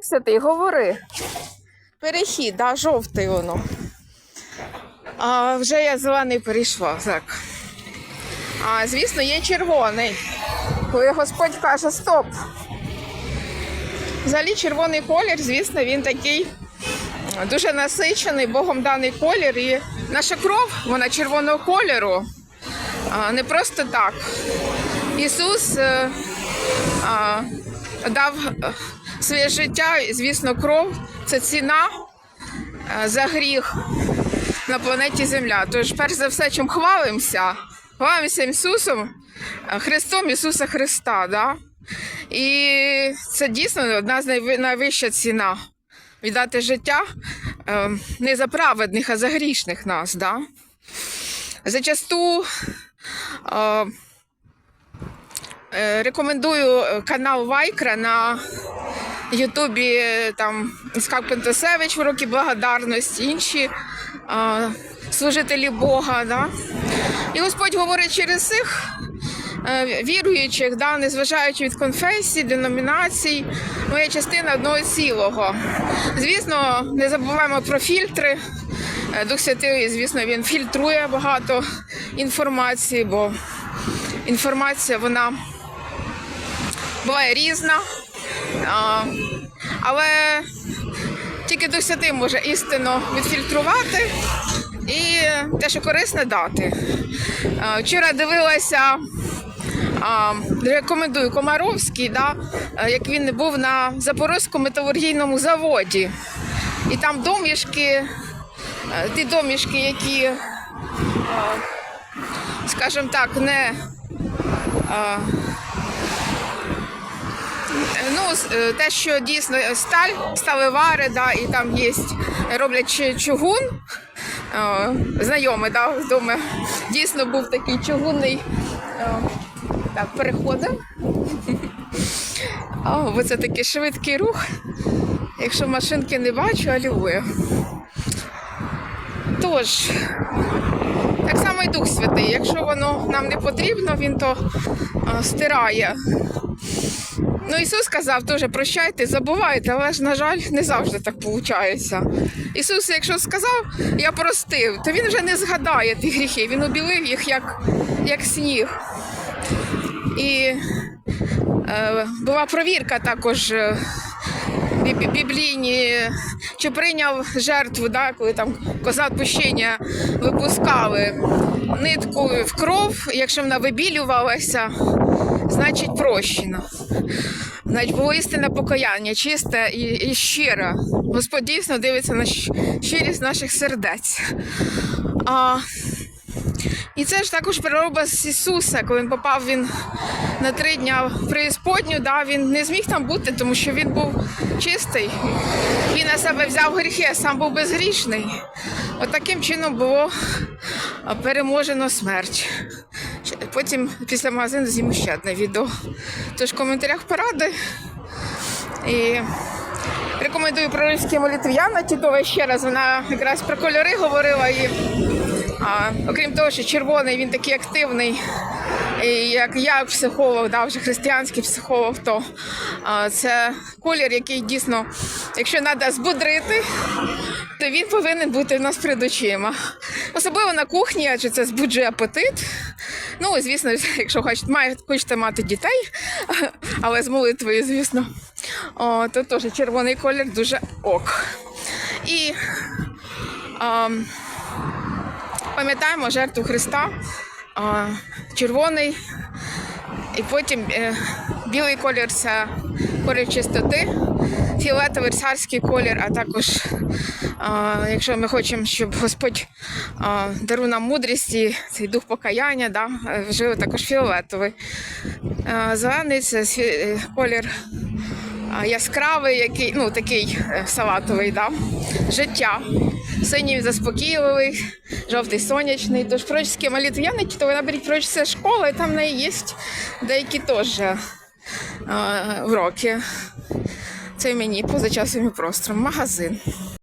Дух Святий, говори. Перехід, да, жовтий воно. А вже я зелений перейшла, так. А, звісно, є червоний. Коли Господь каже стоп. Взагалі червоний колір, звісно, він такий дуже насичений, Богом даний колір. І наша кров, вона червоного кольору. А, не просто так. Ісус е, а, дав е, своє життя, звісно, кров це ціна е, за гріх на планеті Земля. Тож, перш за все, чим хвалимося, хвалимося Ісусом, е, Христом Ісуса Христа. Да? І це дійсно одна з найвища ціна віддати життя е, не за праведних, а за грішних нас. Да? Зачасту е, рекомендую канал Вайкра на Ютубі е, там Іскак Пентасевич в роки благодарності, інші е, служителі Бога. Да? І Господь говорить через цих е, віруючих, да, незважаючи від конфесій, деномінацій, є частина одного цілого. Звісно, не забуваємо про фільтри. Дух Святий, звісно, він фільтрує багато інформації, бо інформація вона буває різна. Але тільки Дух Святий може істину відфільтрувати і те, що корисне дати. Вчора дивилася, рекомендую Комаровський, да, як він був на Запорозькому металургійному заводі. І там домішки, ті домішки, які, скажімо так, не. Е, те, що дійсно сталь, сталевари, да, і там є, роблять чугун. Е, Знайомий, да, вдома дійсно був такий чугунний. е, Так, переходимо. О, бо це такий швидкий рух. Якщо машинки не бачу, алює. Тож, так само і Дух Святий. Якщо воно нам не потрібно, він то е, стирає. Ну, Ісус сказав теж прощайте, забувайте, але ж, на жаль, не завжди так виходить. Ісус, якщо сказав, я простив, то він вже не згадає ті гріхи, він обілив їх як, як сніг. І е, була провірка також е, біблійні, чи прийняв жертву, да, коли там коза відпущення випускали нитку в кров, якщо вона вибілювалася, значить прощено. Значить, було істинне покаяння, чисте і, і щире. Господь дійсно дивиться на щирість наших сердець. А, і це ж також прообраз Ісуса, коли він попав він на три дня в преісподню, да, він не зміг там бути, тому що він був чистий. Він на себе взяв гріхи, а сам був безгрішний. От таким чином було переможено смерть. Потім після магазину зніму ще одне відео. Тож в коментарях поради. І рекомендую прорильські молитв'яна Тітова ще раз. Вона якраз про кольори говорила. І, а, окрім того, що червоний він такий активний. І як я психолог, да, вже християнський психолог, то а, це колір, який дійсно, якщо треба збудрити, то він повинен бути в нас перед очима. Особливо на кухні, адже це збуджує апетит. Ну, звісно, якщо хочете, має- хочете мати дітей, але з молитвою, звісно, о, то теж червоний колір дуже ок. І ам, пам'ятаємо жертву Христа, червоний, і потім е, білий колір це колір чистоти, фіолетовий царський колір, а також, якщо ми хочемо, щоб Господь дарує нам мудрість і цей дух покаяння, да, е, також фіолетовий. Зелений це е, колір яскравий, який, ну такий салатовий, да? життя. Синій заспокійливий, жовтий сонячний. Тож пророчські молитв'яни, то ви наберіть пророчця школа, і там в неї є деякі теж е, уроки. Це мені поза часом і простором. Магазин.